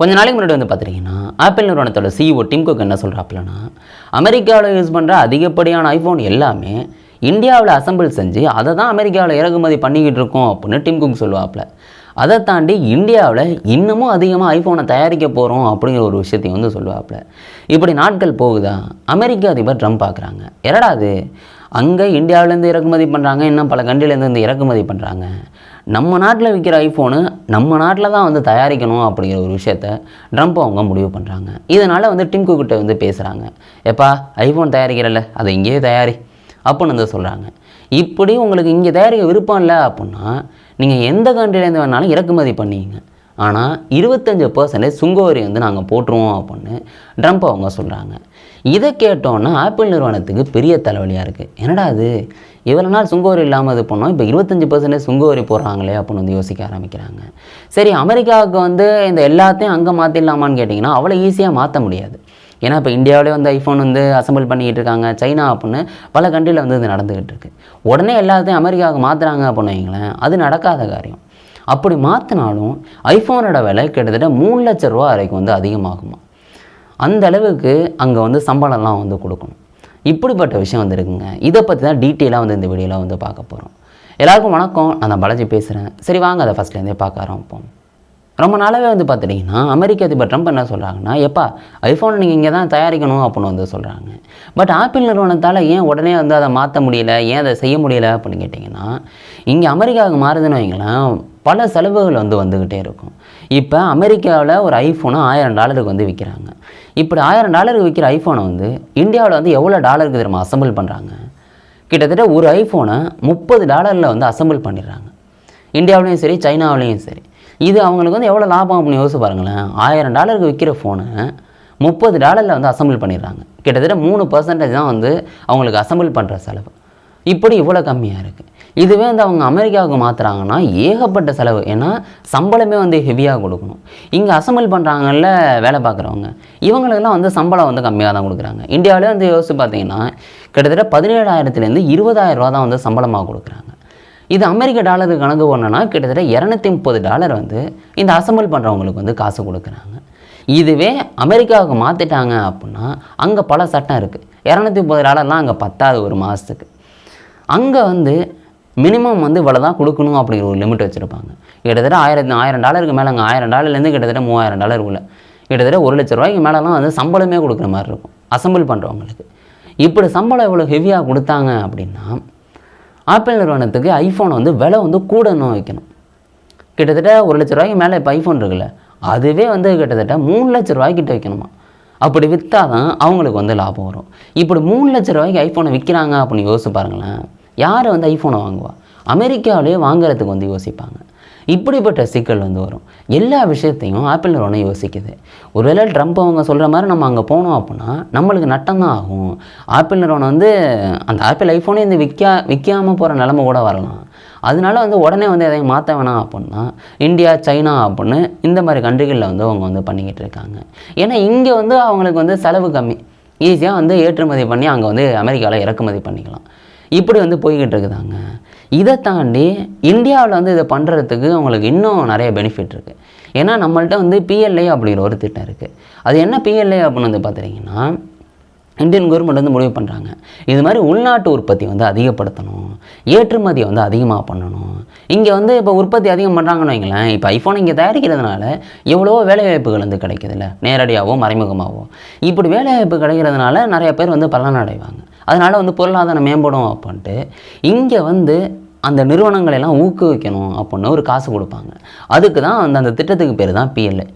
கொஞ்ச நாளைக்கு முன்னாடி வந்து பார்த்துட்டிங்கன்னா ஆப்பிள் நிறுவனத்தோட சிஇஓ டிம் குக் என்ன சொல்கிறாப்பிலனா அமெரிக்காவில் யூஸ் பண்ணுற அதிகப்படியான ஐஃபோன் எல்லாமே இந்தியாவில் அசெம்பிள் செஞ்சு அதை தான் அமெரிக்காவில் இறக்குமதி பண்ணிக்கிட்டு இருக்கோம் அப்படின்னு டிம் குக் சொல்லுவாப்புல. அதை தாண்டி இந்தியாவில் இன்னமும் அதிகமாக ஐஃபோனை தயாரிக்க போகிறோம் அப்படிங்கிற ஒரு விஷயத்தையும் வந்து சொல்லுவாப்புல. இப்படி நாட்கள் போகுதா? அமெரிக்க அதிபர் ட்ரம்ப் பார்க்குறாங்க என்னடா அங்கே இந்தியாவிலேருந்து இறக்குமதி பண்ணுறாங்க இன்னும் பல கண்ட்ரிலேருந்து இறக்குமதி பண்ணுறாங்க நம்ம நாட்டில் விற்கிற ஐஃபோனு நம்ம நாட்டில் தான் வந்து தயாரிக்கணும் அப்படிங்கிற ஒரு விஷயத்த ட்ரம்ப் அவங்க முடிவு பண்ணுறாங்க இதனால் வந்து டிம் குக்கிட்ட வந்து பேசுகிறாங்க எப்பா ஐஃபோன் தயாரிக்கிறல்ல? அதை இங்கேயே தயாரி. அப்படின்னு வந்து சொல்கிறாங்க இப்படி உங்களுக்கு இங்கே தயாரிக்க விருப்பம் இல்லை அப்படின்னா நீங்கள் எந்த கண்ட்ரிலேருந்து வேணாலும் இறக்குமதி பண்ணிங்க ஆனால் இருபத்தஞ்சு பர்சன்டேஜ் சுங்கவரி வந்து நாங்கள் போட்டுருவோம் அப்படின்னு ட்ரம்ப் அவங்க சொல்கிறாங்க இதை கேட்டோன்னா ஆப்பிள் நிறுவனத்துக்கு பெரிய தலைவலியாக இருக்குது என்னடா அது இவ்வளோ நாள் சுங்கவரி இல்லாமல் இது பண்ணோம்? இப்போ இருபத்தஞ்சி பர்சன்டேஜ் சுங்கவரி போடுறாங்களே அப்படின்னு வந்து யோசிக்க ஆரம்பிக்கிறாங்க. சரி அமெரிக்காவுக்கு வந்து இந்த எல்லாத்தையும் அங்கே மாற்றிடலாமான்னு கேட்டிங்கன்னா அவ்வளோ ஈஸியாக மாற்ற முடியாது. ஏன்னா இப்போ இந்தியாவிலே வந்து ஐஃபோன் வந்து அசம்பிள் பண்ணிக்கிட்டு இருக்காங்க சைனா அப்படின்னு பல கண்ட்ரியில் வந்து இது நடந்துக்கிட்டு இருக்கு. உடனே எல்லாத்தையும் அமெரிக்காவுக்கு மாற்றுறாங்க அப்படின்னு வைங்களேன் அது நடக்காத காரியம். அப்படி மாற்றினாலும் ஐஃபோனோட விலை கிட்டத்தட்ட மூணு லட்ச ரூபா வரைக்கும் வந்து அதிகமாகுமா? அந்த அளவுக்கு அங்கே வந்து சம்பளம்லாம் வந்து கொடுக்கணும். இப்படிப்பட்ட விஷயம் வந்துருக்குங்க. இதை பற்றி தான் டீட்டெயிலாக வந்து இந்த வீடியோவில் வந்து பார்க்க போகிறோம் எல்லாருக்கும் வணக்கம். நான் பலஜி பாலாஜி பேசுகிறேன் சரி வாங்க அதை ஃபஸ்ட்லேருந்தே பார்க்க ஆரம்பிப்போம். ரொம்ப நாளாகவே வந்து பார்த்துட்டிங்கன்னா அமெரிக்க அதிபர் ட்ரம்ப் என்ன சொல்கிறாங்கன்னா எப்பா ஐஃபோன் நீங்கள் இங்கே தான் தயாரிக்கணும் அப்படின்னு வந்து சொல்கிறாங்க பட் ஆப்பிள் நிறுவனத்தால் ஏன் உடனே வந்து அதை மாற்ற முடியல ஏன் அதை செய்ய முடியல அப்படின்னு கேட்டிங்கன்னா இங்கே அமெரிக்காவுக்கு மாறுதுன்னு வைங்களேன் பல செலவுகள் வந்து வந்துக்கிட்டே இருக்கும். இப்போ அமெரிக்காவில் ஒரு ஐஃபோனை ஆயிரம் டாலருக்கு வந்து விற்கிறாங்க இப்படி ஆயிரம் டாலருக்கு விற்கிற ஐஃபோனை வந்து இந்தியாவில் வந்து எவ்வளோ டாலருக்கு திரும்ப அசம்பிள் பண்ணுறாங்க கிட்டத்தட்ட ஒரு ஐஃபோனை முப்பது டாலரில் வந்து அசம்பிள் பண்ணிடுறாங்க. இந்தியாவிலையும் சரி சைனாவிலையும் சரி. இது அவங்களுக்கு வந்து எவ்வளோ லாபம் அப்படின்னு யோசிச்சு பாருங்களேன். ஆயிரம் டாலருக்கு விற்கிற ஃபோனை முப்பது டாலரில் வந்து அசம்பிள் பண்ணிடுறாங்க. கிட்டத்தட்ட மூணு பர்சன்டேஜ் தான் வந்து அவங்களுக்கு அசம்பிள் பண்ணுற செலவு. இப்படி இவ்வளோ கம்மியாக இருக்குது இதுவே வந்து அவங்க அமெரிக்காவுக்கு மாற்றுறாங்கன்னா ஏகப்பட்ட செலவு. ஏன்னா சம்பளமே வந்து ஹெவியாக கொடுக்கணும். இங்கே அசம்பிள் பண்ணுறாங்கல்ல வேலை பார்க்குறவங்க. இவங்களுக்கெல்லாம் வந்து சம்பளம் வந்து கம்மியாக தான் கொடுக்குறாங்க. இந்தியாவிலே வந்து யோசிச்சு பார்த்தீங்கன்னா கிட்டத்தட்ட பதினேழாயிரத்துலேருந்து இருபதாயிரம் ரூபா தான் வந்து சம்பளமாக கொடுக்குறாங்க. இது அமெரிக்க டாலருக்கு கணக்கு பண்ணனா கிட்டத்தட்ட இரநூத்தி முப்பது டாலர் வந்து இந்த அசம்பிள் பண்ணுறவங்களுக்கு வந்து காசு கொடுக்குறாங்க. இதுவே அமெரிக்காவுக்கு மாற்றிட்டாங்க அப்படின்னா அங்கே பல சட்டம் இருக்குது இரநூத்தி முப்பது டாலர்லாம் அங்கே பத்தாது ஒரு மாதத்துக்கு அங்கே வந்து மினிமம் வந்து இவ்வளோ தான் கொடுக்கணும் அப்படிங்கிற ஒரு லிமிட் வச்சுருப்பாங்க. கிட்டத்தட்ட ஆயிரத்தி ஆயிரம் டாலருக்கு மேலே அங்கே ஆயிரம் டாலர்லேருந்து கிட்டத்தட்ட மூவாயிரம் டாலருக்குள்ள. கிட்டத்தட்ட ஒரு லட்ச ரூபாய்க்கு மேலெலாம் வந்து சம்பளமே கொடுக்குற மாதிரி இருக்கும். அசம்பிள் பண்ணுறவங்களுக்கு இப்படி சம்பளம் இவ்வளோ ஹெவியாக கொடுத்தாங்க அப்படின்னா ஆப்பிள் நிறுவனத்துக்கு ஐஃபோன் வந்து விலை வந்து கூட வைக்கணும். கிட்டத்தட்ட ஒரு லட்ச ரூபாய்க்கு மேலே இப்போ ஐஃபோன் இருக்குல்ல அதுவே வந்து கிட்டத்தட்ட மூணு லட்ச ரூபாய்க்கிட்ட வைக்கணுமா? அப்படி விற்றா தான் அவங்களுக்கு வந்து லாபம் வரும். இப்படி மூணு லட்ச ரூபாய்க்கு ஐஃபோனை விற்கிறாங்க அப்படின்னு யோசிச்சு பாருங்களேன். யார் வந்து ஐஃபோனை வாங்குவா? அமெரிக்காவிலே வாங்குறதுக்கு வந்து யோசிப்பாங்க. இப்படிப்பட்ட சிக்கல் வந்து வரும். எல்லா விஷயத்தையும் ஆப்பிள் நிறுவனம் யோசிக்குது. ஒருவேளை ட்ரம்ப் அவங்க சொல்கிற மாதிரி நம்ம அங்கே போனோம் அப்படின்னா நம்மளுக்கு நட்டம் தான் ஆகும். ஆப்பிள் நிறுவனம் வந்து அந்த ஆப்பிள் ஐஃபோனே இந்த விற்கா விற்காமல் போகிற நிலமை கூட வரலாம். அதனால வந்து உடனே வந்து எதையும் மாற்ற வேணாம் அப்படின்னா இந்தியா சைனா அப்படின்னு இந்த மாதிரி கண்ட்ரிகளில் வந்து அவங்க வந்து பண்ணிக்கிட்டு இருக்காங்க. ஏன்னா இங்கே வந்து அவங்களுக்கு வந்து செலவு கம்மி. ஈஸியாக வந்து ஏற்றுமதி பண்ணி அங்கே வந்து அமெரிக்காவில் இறக்குமதி பண்ணிக்கலாம். இப்படி வந்து போய்கிட்டு இருக்குதாங்க இதை தாண்டி இந்தியாவில் வந்து இதை பண்ணுறதுக்கு அவங்களுக்கு இன்னும் நிறைய பெனிஃபிட் இருக்குது ஏன்னா நம்மள்ட்ட வந்து பிஎல்ஐ அப்படிங்கிற ஒரு திட்டம் இருக்குது அது என்ன பிஎல்ஐ அப்படின்னு வந்து பார்த்துட்டிங்கன்னா இந்தியன் கவர்மெண்ட் வந்து முடிவு பண்ணுறாங்க இது மாதிரி உள்நாட்டு உற்பத்தி வந்து அதிகப்படுத்தணும். ஏற்றுமதியை வந்து அதிகமாக பண்ணணும். இங்கே வந்து இப்போ உற்பத்தி அதிகம் பண்ணுறாங்கன்னு வைங்களேன் இப்போ ஐஃபோன் இங்கே தயாரிக்கிறதுனால எவ்வளவோ வேலைவாய்ப்புகள் வந்து கிடைக்குதுல்ல. நேரடியாகவோ மறைமுகமாகவோ இப்படி வேலைவாய்ப்பு கிடைக்கிறதுனால நிறைய பேர் வந்து பலனடைவாங்க. அதனால் வந்து பொருளாதாரம் மேம்படும் அப்படின்ட்டு இங்கே வந்து அந்த நிறுவனங்களை எல்லாம் ஊக்குவிக்கணும் அப்படின்னு ஒரு காசு கொடுப்பாங்க. அதுக்கு தான் அந்த அந்த திட்டத்துக்கு பேர் தான் பிஎல்ஐ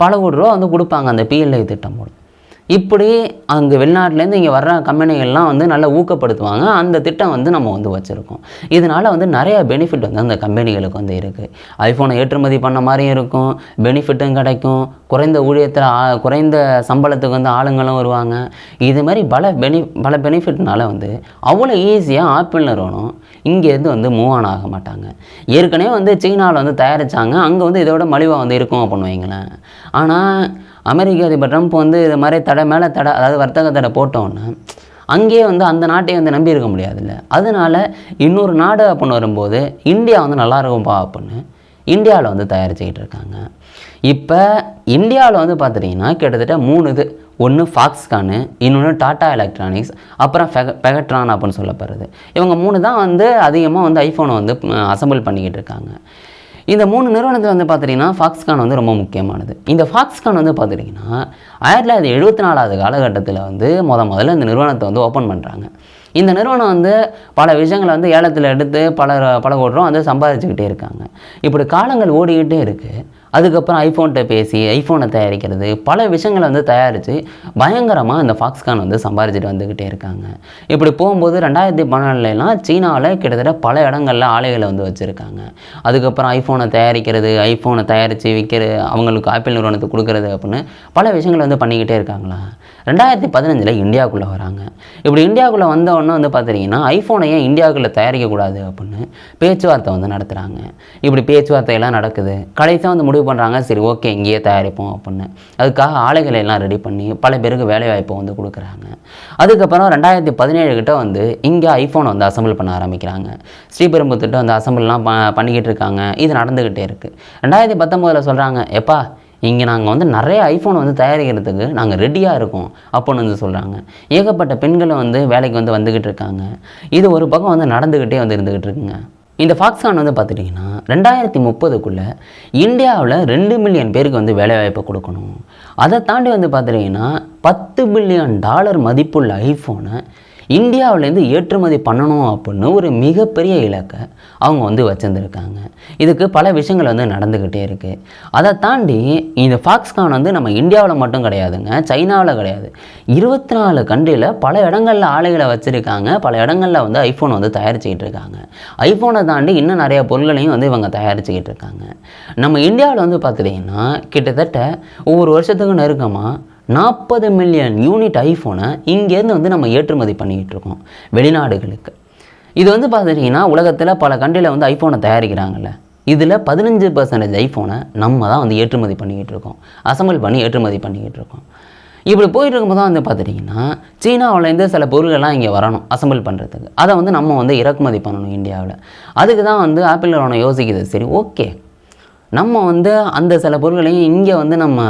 பல கோடி ரூபா வந்து கொடுப்பாங்க அந்த பிஎல்ஐ திட்டம் மூலம். இப்படி அங்கே வெளிநாட்டிலேருந்து இங்கே வர்ற கம்பெனிகள்லாம் வந்து நல்லா ஊக்கப்படுத்துவாங்க. அந்த திட்டம் வந்து நம்ம வந்து வச்சுருக்கோம். இதனால் வந்து நிறைய பெனிஃபிட் வந்து அந்த கம்பெனிகளுக்கு வந்து இருக்குது ஐஃபோனை ஏற்றுமதி பண்ண மாதிரியும் இருக்கும். பெனிஃபிட்டும் கிடைக்கும். குறைந்த ஊழியத்தில் ஆ- குறைந்த சம்பளத்துக்கு வந்து ஆளுங்களும் வருவாங்க. இது மாதிரி பல பெனி பல பெனிஃபிட்னால வந்து அவ்வளோ ஈஸியாக ஆப்பிள் நிறுவனம் இங்கேருந்து வந்து மூவ் ஆன் ஆக மாட்டாங்க. ஏற்கனவே வந்து சீனாவில் வந்து தயாரித்தாங்க அங்கே வந்து இதோட மலிவாக வந்து இருக்கும் அப்படின்னு வைங்களேன். ஆனால் அமெரிக்க அதிபர் ட்ரம்ப் வந்து இது மாதிரி தடை மேலே தடை அதாவது வர்த்தக தடை போட்டோன்னே அங்கேயே வந்து அந்த நாட்டையே வந்து நம்பி இருக்க முடியாதுல்ல. அதனால இன்னொரு நாடு அப்படின்னு வரும்போது இந்தியா வந்து நல்லா இருக்கும்பா அப்படின்னு இந்தியாவில் வந்து தயாரிச்சுக்கிட்டு இருக்காங்க. இப்போ இந்தியாவில் வந்து பார்த்துட்டிங்கன்னா கிட்டத்தட்ட மூணு இது. ஒன்று ஃபாக்ஸ்கானு இன்னொன்று டாடா எலக்ட்ரானிக்ஸ் அப்புறம் ஃபெக பெகட்ரான் அப்படின்னு சொல்லப்படுறது. இவங்க மூணு தான் வந்து அதிகமாக வந்து ஐஃபோனை வந்து அசம்பிள் பண்ணிக்கிட்டு இருக்காங்க. இந்த மூணு நிறுவனத்தில் வந்து பார்த்துட்டிங்கன்னா ஃபாக்ஸ்கான் வந்து ரொம்ப முக்கியமானது. இந்த ஃபாக்ஸ்கான் வந்து பார்த்துட்டிங்கன்னா ஆயிரத்தி தொள்ளாயிரத்தி எழுபத்தி நாலாவது காலகட்டத்தில் வந்து முத முதல்ல இந்த நிறுவனத்தை வந்து ஓப்பன் பண்ணுறாங்க இந்த நிறுவனம் வந்து பல விஷயங்களை வந்து ஏலத்தில் எடுத்து பல பல கோடி ரூபா வந்து சம்பாதிச்சுக்கிட்டே இருக்காங்க. இப்படி காலங்கள் ஓடிக்கிட்டே இருக்குது அதுக்கப்புறம் ஐஃபோன்கிட்ட பேசி ஐஃபோனை தயாரிக்கிறது பல விஷயங்களை வந்து தயாரித்து பயங்கரமாக இந்த ஃபாக்ஸ்கான் வந்து சம்பாரிச்சிட்டு வந்துக்கிட்டே இருக்காங்க. இப்படி போகும்போது ரெண்டாயிரத்தி பன்னெண்டுலாம் சீனாவில் கிட்டத்தட்ட பல இடங்களில் ஆலைகளை வந்து வச்சுருக்காங்க. அதுக்கப்புறம் ஐஃபோனை தயாரிக்கிறது ஐஃபோனை தயாரித்து விற்கிற அவங்களுக்கு ஆப்பிள் நிறுவனத்துக்கு கொடுக்குறது அப்படின்னு பல விஷயங்களை வந்து பண்ணிக்கிட்டே இருக்காங்களா? ரெண்டாயிரத்தி பதினஞ்சில் இந்தியாவுக்குள்ளே வராங்க. இப்படி இந்தியாவுக்குள்ளே வந்தவொடனே வந்து பார்த்துட்டிங்கன்னா ஐஃபோனை ஏன் இந்தியாவுக்குள்ளே தயாரிக்கக்கூடாது அப்படின்னு பேச்சுவார்த்தை வந்து நடத்துகிறாங்க இப்படி பேச்சுவார்த்தையெல்லாம் நடக்குது. கடைசியாக வந்து முடிவு பண்ணுறாங்க சரி ஓகே இங்கேயே தயாரிப்போம் அப்படின்னு. அதுக்காக ஆலைகளை எல்லாம் ரெடி பண்ணி பல பேருக்கு வேலைவாய்ப்பை வந்து கொடுக்குறாங்க. அதுக்கப்புறம் ரெண்டாயிரத்தி பதினேழு கிட்ட வந்து இங்கே ஐஃபோனை வந்து அசம்பிள் பண்ண ஆரம்பிக்கிறாங்க. ஸ்ரீபெரும்புத்திட்ட வந்து அசம்பிள்லாம் ப பண்ணிக்கிட்டு இருக்காங்க. இது நடந்துக்கிட்டே இருக்குது ரெண்டாயிரத்தி பத்தொம்போதில் சொல்கிறாங்க எப்பா இங்கே நாங்கள் வந்து நிறைய ஐஃபோன் வந்து தயாரிக்கிறதுக்கு நாங்கள் ரெடியாக இருக்கோம் அப்படின்னு வந்து சொல்கிறாங்க ஏகப்பட்ட பெண்களை வந்து வேலைக்கு வந்து வந்துக்கிட்டு இருக்காங்க. இது ஒரு பக்கம் வந்து நடந்துக்கிட்டே வந்து இருந்துக்கிட்டு இருக்குங்க. இந்த ஃபாக்ஸ்கான் வந்து பார்த்துட்டிங்கன்னா ரெண்டாயிரத்தி முப்பதுக்குள்ளே இந்தியாவில் ரெண்டு மில்லியன் பேருக்கு வந்து வேலைவாய்ப்பு கொடுக்கணும். அதை தாண்டி வந்து பார்த்துட்டிங்கன்னா பத்து பில்லியன் டாலர் மதிப்புள்ள ஐஃபோனை இந்தியாவிலேருந்து ஏற்றுமதி பண்ணணும் அப்படின்னு ஒரு மிகப்பெரிய இலக்கை அவங்க வந்து வச்சுருந்துருக்காங்க. இதுக்கு பல விஷயங்கள் வந்து நடந்துக்கிட்டே இருக்குது அதை தாண்டி இந்த ஃபாக்ஸ்கான் வந்து நம்ம இந்தியாவில் மட்டும் கிடையாதுங்க சைனாவில் கிடையாது. இருபத்தி நாலு கண்ட்ரியில் பல இடங்களில் ஆலைகளை வச்சுருக்காங்க. பல இடங்களில் வந்து ஐஃபோன் வந்து தயாரிச்சுக்கிட்டு இருக்காங்க. ஐஃபோனை தாண்டி இன்னும் நிறைய பொருள்களையும் வந்து இவங்க தயாரிச்சுக்கிட்டு இருக்காங்க. நம்ம இந்தியாவில் வந்து பார்த்துட்டிங்கன்னா கிட்டத்தட்ட ஒவ்வொரு வருஷத்துக்கும் நெருக்கமாக நாற்பது மில்லியன் யூனிட் ஐஃபோனை இங்கேருந்து வந்து நம்ம ஏற்றுமதி பண்ணிக்கிட்டு இருக்கோம் வெளிநாடுகளுக்கு. இது வந்து பார்த்துட்டிங்கன்னா உலகத்தில் பல கண்ட்ரியில் வந்து ஐஃபோனை தயாரிக்கிறாங்கல்ல. இதில் பதினஞ்சு பர்சன்டேஜ் ஐஃபோனை நம்ம தான் வந்து ஏற்றுமதி பண்ணிக்கிட்டு இருக்கோம். அசம்பிள் பண்ணி ஏற்றுமதி பண்ணிக்கிட்டு இருக்கோம். இப்படி போயிட்டு இருக்கும்போது தான் வந்து பார்த்துட்டிங்கன்னா சீனாவிலேருந்து சில பொருள்கள்லாம் இங்கே வரணும் அசம்பிள் பண்ணுறதுக்கு அதை வந்து நம்ம வந்து இறக்குமதி பண்ணணும் இந்தியாவில். அதுக்கு தான் வந்து ஆப்பிள் நிறுவனம் யோசிக்குது. சரி ஓகே நம்ம வந்து அந்த சில பொருட்களையும் இங்கே வந்து நம்ம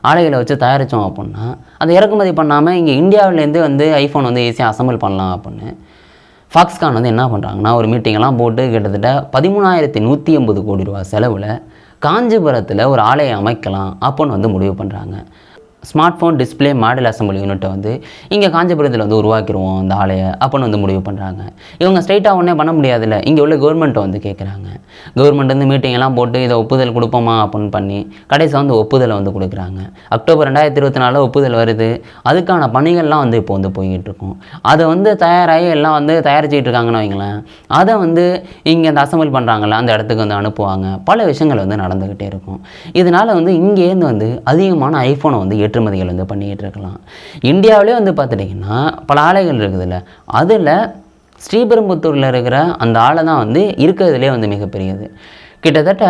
ஆலைகளை வச்சு தயாரித்தோம் அப்படின்னா அதை இறக்குமதி பண்ணாமல் இங்கே இந்தியாவிலேருந்து வந்து ஐஃபோன் வந்து ஈஸியாக அசம்பிள் பண்ணலாம் அப்படின்னு. ஃபாக்ஸ்கான் வந்து என்ன பண்ணுறாங்கன்னா ஒரு மீட்டிங்கெல்லாம் போட்டு கிட்டத்தட்ட பதிமூணாயிரத்தி நூற்றி எண்பது கோடி ரூபா செலவில் காஞ்சிபுரத்தில் ஒரு ஆலையை அமைக்கலாம் அப்படின்னு வந்து முடிவு பண்ணுறாங்க smart phone display model assemble யூனிட்டை வந்து இங்கே காஞ்சிபுரத்தில் வந்து உருவாக்கிடுவோம் அந்த ஆலையை அப்படின்னு வந்து முடிவு பண்ணுறாங்க. இவங்க ஸ்ட்ரைட்டாக ஒன்றே பண்ண முடியாதுல்ல. இங்கே உள்ள கவர்மெண்ட்டை வந்து கேட்குறாங்க. கவர்மெண்ட் வந்து மீட்டிங் எல்லாம் போட்டு இதை ஒப்புதல் கொடுப்போமா அப்படின்னு பண்ணி கடைசி வந்து ஒப்புதலை வந்து கொடுக்குறாங்க. அக்டோபர் ரெண்டாயிரத்தி இருபத்தி நாலில் ஒப்புதல் வருது. அதுக்கான பணிகள்லாம் வந்து இப்போ வந்து போய்கிட்டுருக்கும். அதை வந்து தயாராகி எல்லாம் வந்து தயாரிச்சுட்டு இருக்காங்கன்னு வைங்களேன். அதை வந்து இங்கே அந்த அசம்பிள் பண்ணுறாங்கள அந்த இடத்துக்கு வந்து அனுப்புவாங்க. பல விஷயங்கள் வந்து நடந்துக்கிட்டே இருக்கும். இதனால் வந்து இங்கேருந்து வந்து அதிகமான ஐஃபோனை வந்து ஏற்றுமதிகள் வந்து பண்ணிக்கிட்டு இருக்கலாம் இந்தியாவிலே வந்து பார்த்துட்டிங்கன்னா பல ஆலைகள் இருக்குதுல்ல. அதில் ஸ்ரீபெரும்புத்தூரில் இருக்கிற அந்த ஆலை தான் வந்து இருக்கிறதுலே வந்து மிகப்பெரியது. கிட்டத்தட்ட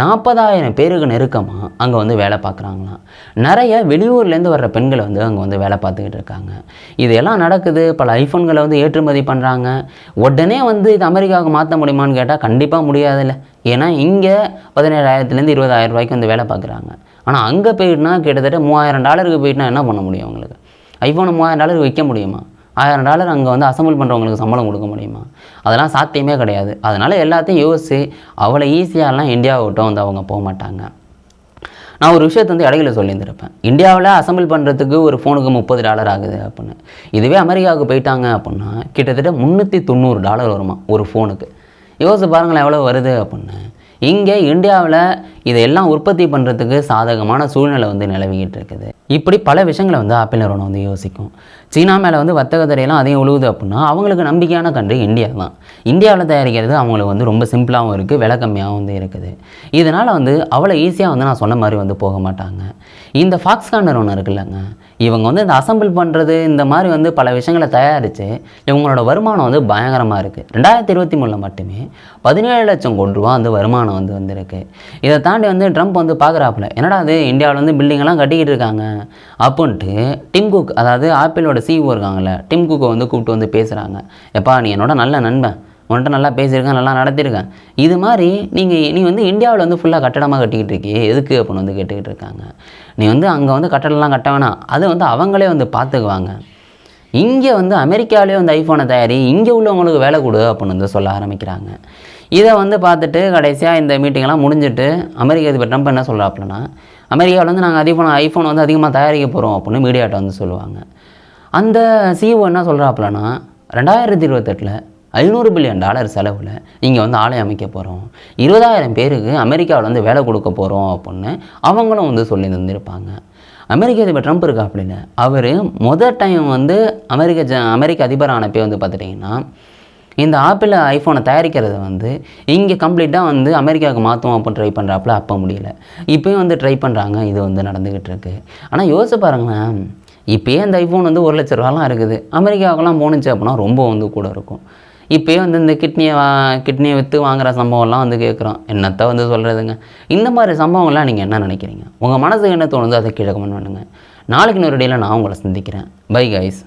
நாற்பதாயிரம் பேருக்கு நெருக்கமாக அங்கே வந்து வேலை பார்க்குறாங்களாம். நிறைய வெளியூர்லேருந்து வர்ற பெண்களை வந்து அங்கே வந்து வேலை பார்த்துக்கிட்டு இருக்காங்க. இதெல்லாம் நடக்குது பல ஐஃபோன்களை வந்து ஏற்றுமதி பண்ணுறாங்க உடனே வந்து இது அமெரிக்காவுக்கு மாற்ற முடியுமான்னு கேட்டால் கண்டிப்பாக முடியாதுல்ல. ஏன்னா இங்கே பதினேழாயிரத்துலேருந்து இருபதாயிரம் ரூபாய்க்கு வந்து வேலை பார்க்குறாங்க. ஆனால் அங்கே போயிட்டுனா கிட்டத்தட்ட மூவாயிரம் டாலருக்கு போயிட்டுனா என்ன பண்ண முடியும் அவங்களுக்கு? ஐஃபோனை மூவாயிரம் டாலருக்கு விற்க முடியுமா? ஆயிரம் டாலர் அங்கே வந்து அசம்பிள் பண்ணுறவங்களுக்கு சம்பளம் கொடுக்க முடியுமா? அதெல்லாம் சாத்தியமே கிடையாது. அதனால் எல்லாத்தையும் யோசித்து அவ்வளோ ஈஸியாலாம் இந்தியாவை விட்டும் வந்து அவங்க போக மாட்டாங்க. நான் ஒரு விஷயத்தை வந்து இடையில சொல்லியிருந்திருப்பேன். இந்தியாவில் அசம்பிள் பண்ணுறதுக்கு ஒரு ஃபோனுக்கு முப்பது டாலர் ஆகுது அப்படின்னு. இதுவே அமெரிக்காவுக்கு போயிட்டாங்க அப்படின்னா கிட்டத்தட்ட முந்நூற்றி தொண்ணூறு டாலர் வருமா ஒரு ஃபோனுக்கு யோசிச்சு பாருங்களேன் எவ்வளோ வருது அப்படின்னு. இங்கே இந்தியாவில் இதையெல்லாம் உற்பத்தி பண்ணுறதுக்கு சாதகமான சூழ்நிலை வந்து நிலவிக்கிட்டு இருக்குது. இப்படி பல விஷயங்களை வந்து ஆப்பிள் நிறுவனம் வந்து யோசிக்கும். சீனா மேலே வந்து வர்த்தக தடையெல்லாம் அதிகம் உழுவுது அப்படின்னா அவங்களுக்கு நம்பிக்கையான கண்ட்ரி இந்தியா தான். இந்தியாவில் தயாரிக்கிறது அவங்களுக்கு வந்து ரொம்ப சிம்பிளாகவும் இருக்குது விலை கம்மியாகவும் வந்து இருக்குது. இதனால் வந்து அவ்வளோ ஈஸியாக வந்து நான் சொன்ன மாதிரி வந்து போக மாட்டாங்க. இந்த ஃபாக்ஸ்கான் நிறுவனம் இருக்குல்லங்க இவங்க வந்து இந்த அசம்பிள் பண்ணுறது இந்த மாதிரி வந்து பல விஷயங்களை தயாரித்து இவங்களோட வருமானம் வந்து பயங்கரமாக இருக்குது ரெண்டாயிரத்தி இருபத்தி மூணில் மட்டுமே பதினேழு லட்சம் கோடி ரூபா வந்து வருமானம் வந்து வந்திருக்கு. இதை தாண்டி வந்து ட்ரம்ப் வந்து பார்க்குறாப்புல என்னடா அது இந்தியாவில் வந்து பில்டிங்கெல்லாம் கட்டிக்கிட்டு இருக்காங்க? அப்படின்ட்டு டிம் குக் அதாவது ஆப்பிளோட சிஇஓ இருக்காங்கல்ல டிம் குக்கை வந்து கூப்பிட்டு வந்து பேசுகிறாங்க எப்பா நீ என்னோட நல்ல நண்பன் உன்கிட்ட நல்லா பேசியிருக்கேன் நல்லா நடத்தியிருக்கேன். இது மாதிரி நீங்கள் நீ வந்து இந்தியாவில் வந்து ஃபுல்லாக கட்டடமாக கட்டிக்கிட்டு இருக்கே எதுக்கு அப்படின்னு வந்து கேட்டுக்கிட்டு இருக்காங்க. நீ வந்து அங்கே வந்து கட்டடம்லாம் கட்ட வேணாம். அதை வந்து அவங்களே வந்து பார்த்துக்குவாங்க இங்கே வந்து அமெரிக்காவிலே வந்து ஐஃபோனை தயாரி இங்கே உள்ளவங்களுக்கு வேலை கொடு அப்படின்னு வந்து சொல்ல ஆரம்பிக்கிறாங்க. இதை வந்து பார்த்துட்டு கடைசியாக இந்த மீட்டிங்கெல்லாம் முடிஞ்சிட்டு அமெரிக்க அதிபர் ட்ரம்ப் என்ன சொல்கிறாப்புலன்னா அமெரிக்காவில் வந்து நாங்கள் அதிகமாக ஐஃபோன் வந்து அதிகமாக தயாரிக்க போகிறோம் அப்படின்னு மீடியாட்ட வந்து சொல்லுவாங்க. அந்த சிஓ என்ன சொல்கிறாப்புலன்னா ரெண்டாயிரத்தி இருபத்தெட்டில் ஐநூறு பில்லியன் டாலர் செலவில் இங்கே வந்து ஆலை அமைக்க போகிறோம் இருபதாயிரம் பேருக்கு அமெரிக்காவில் வந்து வேலை கொடுக்க போகிறோம் அப்படின்னு அவங்களும் வந்து சொல்லி தந்திருப்பாங்க. அமெரிக்க அதிபர் ட்ரம்ப் இருக்கா அப்படின்னு அவர் முத டைம் வந்து அமெரிக்க ஜ அமெரிக்க அதிபர் ஆனப்பே வந்து பார்த்துட்டிங்கன்னா இந்த ஆப்பிள் ஐஃபோனை தயாரிக்கிறத வந்து இங்கே கம்ப்ளீட்டாக வந்து அமெரிக்காவுக்கு மாற்றுவோம் அப்படின்னு ட்ரை பண்ணுறாப்புல அப்போ முடியல. இப்போயும் வந்து ட்ரை பண்ணுறாங்க இது வந்து நடந்துக்கிட்டு இருக்குது ஆனால் யோசிச்சு பாருங்களேன் இப்போயே அந்த ஐஃபோன் வந்து ஒரு லட்ச ரூபாலாம் இருக்குது. அமெரிக்காவுக்கெல்லாம் போணுச்சு அப்படின்னா ரொம்ப வந்து கூட இருக்கும். இப்போயே வந்து இந்த கிட்னியை வா கிட்னியை விற்று வாங்குற சம்பவம்லாம் வந்து கேட்குறோம். என்னத்த வந்து சொல்கிறதுங்க இந்த மாதிரி சம்பவம்லாம் நீங்கள் என்ன நினைக்கிறீங்க? உங்கள் மனசுக்கு என்ன தோணுதோ அதை கீழே கமெண்ட் பண்ணுங்கள் நாளைக்கு இன்னொரு நான் உங்களை சந்திக்கிறேன். Bye guys